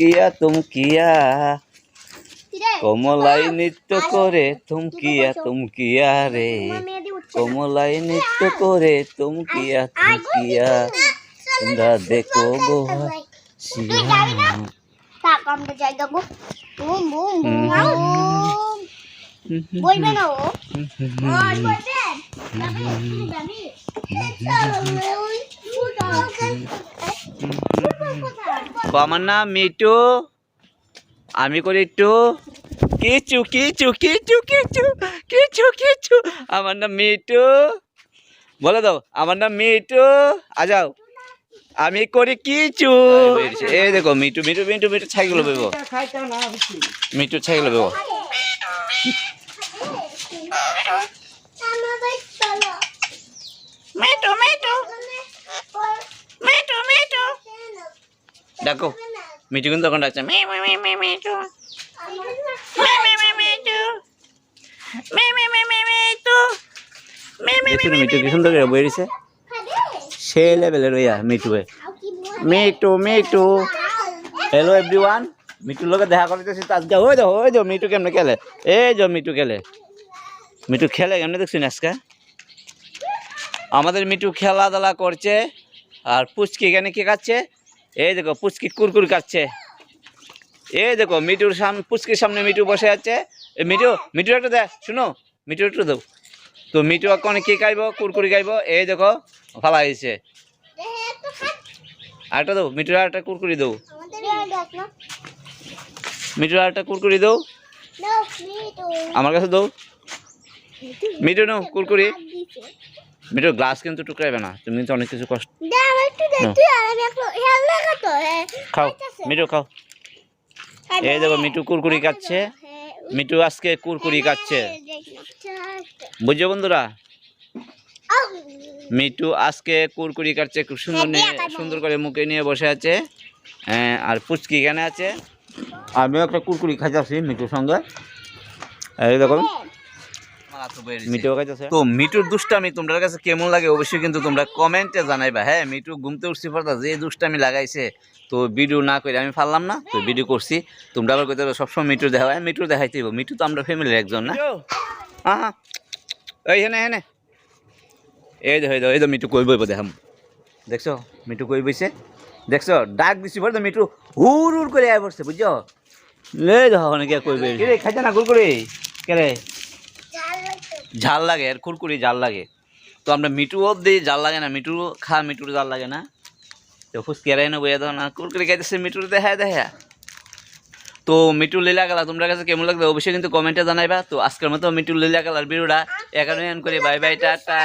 তুমকিয়া তুমকিয়া কমলাই নৃত্য করে তুমকিয়া তুমকিয়া রে কমলাই নৃত্য করে তুমকিয়া তুমকিয়া তোমরা দেখো গো বলবে না ও বলবেন আমার নাম মিটু আমি করি একটু কিচু কিচু কিচু কিচু কিচু কিচু। আমার নাম মিটু বলে দাও, আমার নাম মিটু আ, যাও। আমি করি কিচু। এই দেখো মিটু মিটু মিটু মিটু ছাইগুলো বেবো। মিটু ছাইগুলো বেবো মিটু মিটু মিটু মিটু ডাকো। মিটু কিন্তু তখন ডাকছে মি মি মি মি মিটু মি মি মি মিটু মি মি মি মি মিটু মি মি মি মিটু কি সুন্দর করে বই সে লেভেলের হ্যালো এভরিওয়ান লগে দেখা করতেছি তো আজকে। ওই দেখো ওই কেমনে খেলে? এই যে মিটু খেলে। মিটু খেলে কেমনে দেখছি আজকে? আমাদের মিটু খেলাধুলা করছে আর পুচকি এখানে কে খাচ্ছে? এই দেখো, পুচকি কুরকুর খাচ্ছে এই দেখো, মিটুর সামনে পুচকির সামনে মিটু বসে আছে। মিটু মিটু একটু দে, শুনো, মিটু একটু দাও তো মিটু এখন কি খাইব? কুরকুরি খাইব? এই দেখো, ফালা হয়েছে। আরেকটা দাও, মিটুর আরেকটা কুরকুরি দাও। মিটুর আরেকটা কুরকুরি দাও। আমার কাছে দাও। মিটু নো কুরকুরি। মিটুর গ্লাস কিন্তু টুকরাইবে না। তুমি কিন্তু অনেক কিছু কষ্ট খাও মিটু খাও। এই দেখো মিটু কুরকুরি খাচ্ছে। মিটু আজকে কুরকুরি খাচ্ছে। বুঝছ বন্ধুরা? মিটু আজকে কুরকুরি কাটছে খুব সুন্দর নিয়ে সুন্দর করে মুখে নিয়ে বসে আছে। হ্যাঁ, আর পুচকি এখানে আছে। আমিও একটা কুরকুরি খাইতেছি মিটুর সঙ্গে। এই দেখো। তো মিটুর দুষ্টামি তোমাদের কাছে কেমন লাগে অবশ্যই কিন্তু তোমরা কমেন্টে জানাইবা। হ্যাঁ মিটু ঘুমতে উঠছি পড়তা যে দুষ্টামি লাগাইছে তো ভিডিও না করে আমি পারলাম না তো ভিডিও করছি। তোমরা আবার কইতে সবসময় মিটু দেখা হয় মিটু দেখাইতে মিটু তো আমরা ফ্যামিলির একজন না। হ্যাঁ এই হেনে হেনে। এই দেখো এই তো মিটু কই বইব দেখাম। দেখছ? মিটু কই বইছে? দেখছ? ডাক দিছি পরে তো মিটু হুর হুর করে আয় পড়ছে বুঝছ? এই দেখো অনেকে কই বই রে খাইছে না কুরকুরি? কে রে ঝাল লাগে, আর কুরকুরি জাল লাগে। তো আমরা মিটু দিই জাল লাগে না মিটু খা মিটুর জাল লাগে না। তো ফুসকিয়ারাই না বইয়া দাও না, কুরকুরি খাইতেছে মিটুর দেখা দেখা তো মিটু লীলা গেলা তোমরা কাছে কেমন লাগবে অবশ্যই কিন্তু কমেন্টে জানাইবা। তো আজকের মতো মিটু লীলা খেলার ভিডিওটা এখানে এন করে। Bye bye, tata.